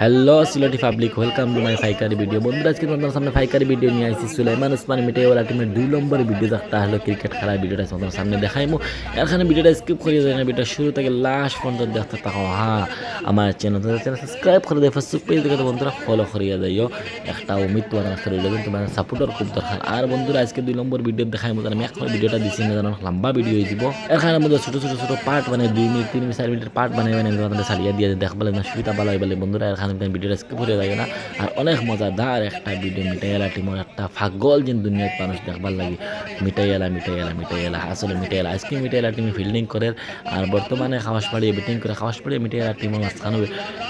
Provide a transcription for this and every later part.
Hello Sylheti public welcome to my ফাইকারি video বন্ধুরা, আজকে তোমাদের সামনে ফাইকারি ভিডিও নিয়ে আসছি। সুলাইমান উসমান মিটাইওয়ালা টিমের দুই নম্বর ভিডিও দেখতে হলো ক্রিকেট খেলার ভিডিওটা তোমাদের সামনে দেখাইমু। এখানে ভিডিওটা স্কিপ করে যায় না ভিডিও শুরু থেকে লাস্ট পর্যন্ত দেখতে থাকো। হ্যাঁ আমার চ্যানেল চ্যানেল সাবস্ক্রাইব করে দেয় ফেসবুক পেজ দেখে বন্ধুরা ফলো করিয়া যাইও। একটা অমিত তোমার কাছে রইল তোমার সাপোর্টার খুব দরকার। আর বন্ধুরা, আজকে দুই নম্বর ভিডিও দেখাই মতো আমি এখন ভিডিওটা দিচ্ছি না, জানো, লম্বা ভিডিও হয়ে যাব এখানে মধ্যে ছোটো ছোটো ছোটো পার্ট মানে দুই মিনিট, তিন মিনিট, চার মিনিটের পার্ট বানাই বানাই, তোমাদের ছাড়িয়ে দিয়ে দেখব না, সুবিধা ভালো হয় বলে বন্ধুরা। এখানে ভিডিওটা স্কিপ করে যায় না আর অনেক মজাদার একটা ভিডিও মিটাইয়ালা টিমর একটা ফাগল যেন দুনিয়ার মানুষ দেখবার লাগে মিটাইয়ালা মিটাইয়ালা মিটাইয়ালা আসলে মিটাইয়ালা আজকে মিটাইয়ালা টিমে ফিল্ডিং করে আর বর্তমানে খাওয়াস পাড়িয়ে ব্যাটিং করে খাওয়াস পাড়িয়ে মিটাইয়ালা টিমের মাঝখানে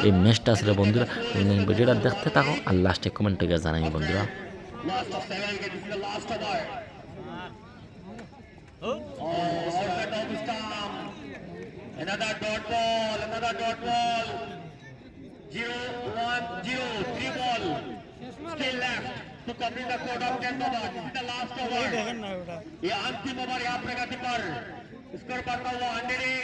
এই ম্যাচটা আসলে বন্ধুরা ভিডিওটা দেখতে থাকো আর লাস্টে কমেন্টে গিয়ে জানাই বন্ধুরা. Oh. Another dot ball, another dot ball. Zero, one, zero, three ball. Still left to complete the quarter of ten over. This is the last over. ये अंतिम ओवर यहाँ प्रगति पर स्कोर बढ़ता हुआ अंधेरे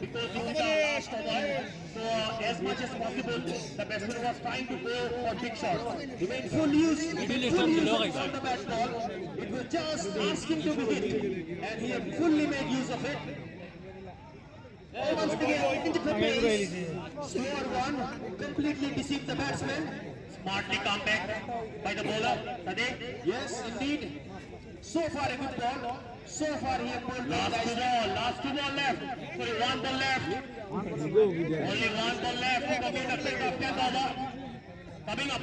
because this is the last over. So uh, as much as possible, the batsman was trying to go for big shots. He made full use, full use of the bat ball. It was just asking to be hit, and he fully made use of it. Once again, into the one, completely deceived the batsman. Smartly come back by the bowler. Sadiq? Yes, indeed. So far a good ball. So far he has bowled last two ball, last two ball left. Sorry, one ball left. Only one ball left 10 over. Coming up.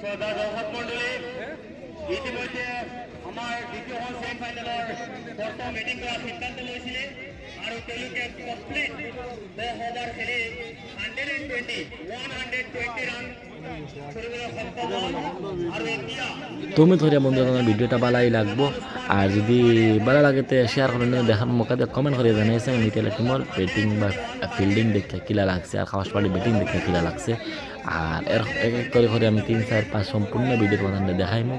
শ্রদ্ধা দর্শক মন্ডলী ইতিমধ্যে আমাৰ দ্বিতীয় হল semi ফাইনেলৰ প্ৰথম betting কৰাৰ সিদ্ধান্ত লৈছিলে আৰু তেওঁলোকে কমপ্লিট দহ অভাৰ খেলি hundred and twenty one hundred twenty run তুমি ধরে বন্ধু তোমার ভিডিওটা ভালাই লাগবো। আর যদি ভালো লাগে তো শেয়ার করে নিয়ে দেখার মৌকা দিয়ে কমেন্ট করে জানাইছে মিটেলা টিমর ব্যাটিং বা ফিল্ডিং দেখে কিলা লাগছে, আর খাওয়াস পাড়ি ব্যাটিং দেখে কিলা লাগছে। আর এর এক এক করে করে আমি তিন, চার, পাঁচ সম্পূর্ণ ভিডিও দেখাই দেখাইমো।